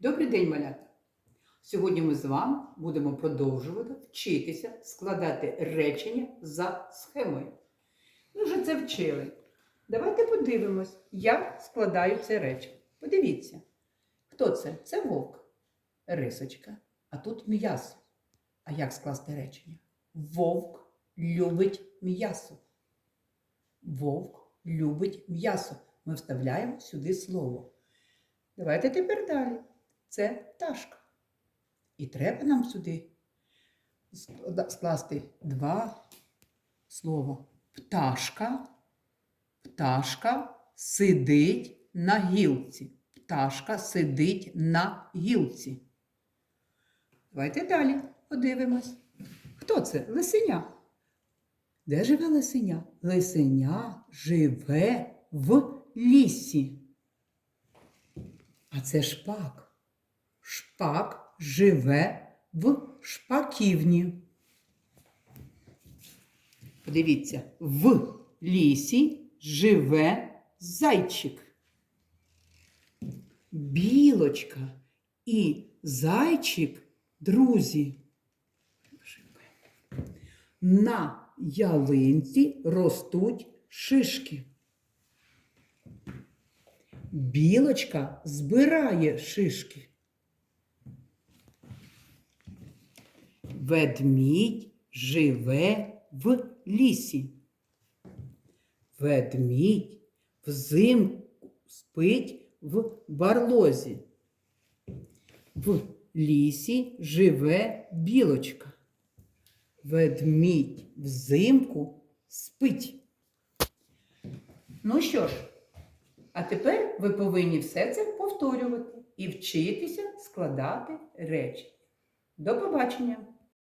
Добрий день, малята! Сьогодні ми з вами будемо продовжувати вчитися складати речення за схемою. Ми вже це вчили. Давайте подивимось, як складаю це речення. Подивіться, хто це? Це вовк, рисочка, а тут м'ясо. А як скласти речення? Вовк любить м'ясо. Вовк любить м'ясо. Ми вставляємо сюди слово. Давайте тепер далі. Це пташка. І треба нам сюди скласти два слова. Пташка. Пташка сидить на гілці. Пташка сидить на гілці. Давайте далі подивимось. Хто це? Лисеня. Де живе лисеня? Лисеня живе в лісі. А це шпак. Шпак живе в шпаківні. Подивіться, в лісі живе зайчик. Білочка і зайчик друзі. На ялинці ростуть шишки. Білочка збирає шишки. Ведмідь живе в лісі. Ведмідь взимку спить в барлозі. В лісі живе білочка. Ведмідь взимку спить. Ну що ж, а тепер ви повинні все це повторювати і вчитися складати речі. До побачення!